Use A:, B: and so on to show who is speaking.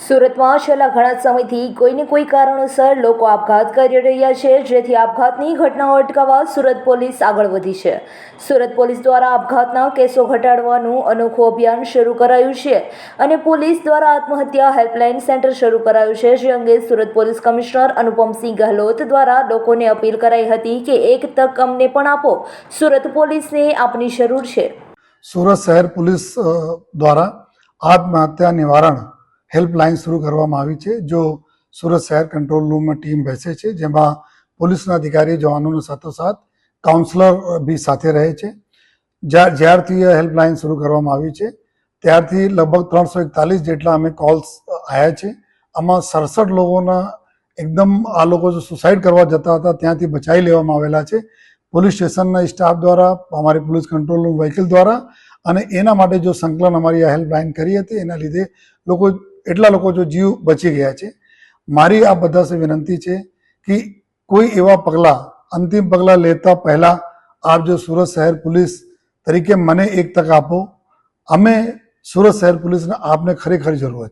A: સુરતમાં છેલ્લા ઘણા સમયથી કોઈને કોઈ કારણોસર લોકો આપઘાત કરી રહ્યા છે, જેથી આપઘાતની ઘટનાઓ અટકાવવા સુરત પોલીસ આગળ વધી છે. સુરત પોલીસ દ્વારા આપઘાતના કેસો ઘટાડવાનું અનોખું અભિયાન શરૂ કરાયું છે અને પોલીસ દ્વારા આત્મહત્યા હેલ્પલાઇન સેન્ટર શરૂ કરાયું છે, જે અંગે સુરત પોલીસ કમિશનર અનુપમસિંહ ગહેલોત દ્વારા લોકોને અપીલ કરાઈ હતી કે એક તક અમને પણ આપો. સુરત પોલીસને આપની જરૂર છે.
B: સુરત શહેર પોલીસ દ્વારા આત્મહત્યા નિવારણ હેલ્પલાઇન શરૂ કરવામાં આવી છે, જો સુરત શહેર કંટ્રોલ રૂમમાં ટીમ બેસે છે, જેમાં પોલીસના અધિકારી જવાનોની સાથોસાથ કાઉન્સલર બી સાથે રહે છે. જ્યાર જ્યારથી આ હેલ્પલાઇન શરૂ કરવામાં આવી છે, ત્યારથી લગભગ ત્રણસો એકતાલીસ જેટલા અમે કોલ્સ આવ્યા છે. આમાં સડસઠ લોકોના એકદમ આ લોકો જો સુસાઇડ કરવા જતા હતા, ત્યાંથી બચાવી લેવામાં આવેલા છે. પોલીસ સ્ટેશનના સ્ટાફ દ્વારા, અમારી પોલીસ કંટ્રોલ રૂમ વ્હીકલ દ્વારા અને એના માટે જો સંકલન અમારી આ હેલ્પલાઇન કરી હતી, એના લીધે લોકો એટલા લોકો જો જીવ બચી ગયા છે. મારી આ બધા સે વિનંતી છે કે કોઈ એવા પગલાં, અંતિમ પગલાં લેતા પહેલાં આપ જો સુરત શહેર પોલીસ તરીકે મને એક તક આપો. અમે સુરત શહેર પોલીસને આપને ખરેખર જરૂર છે.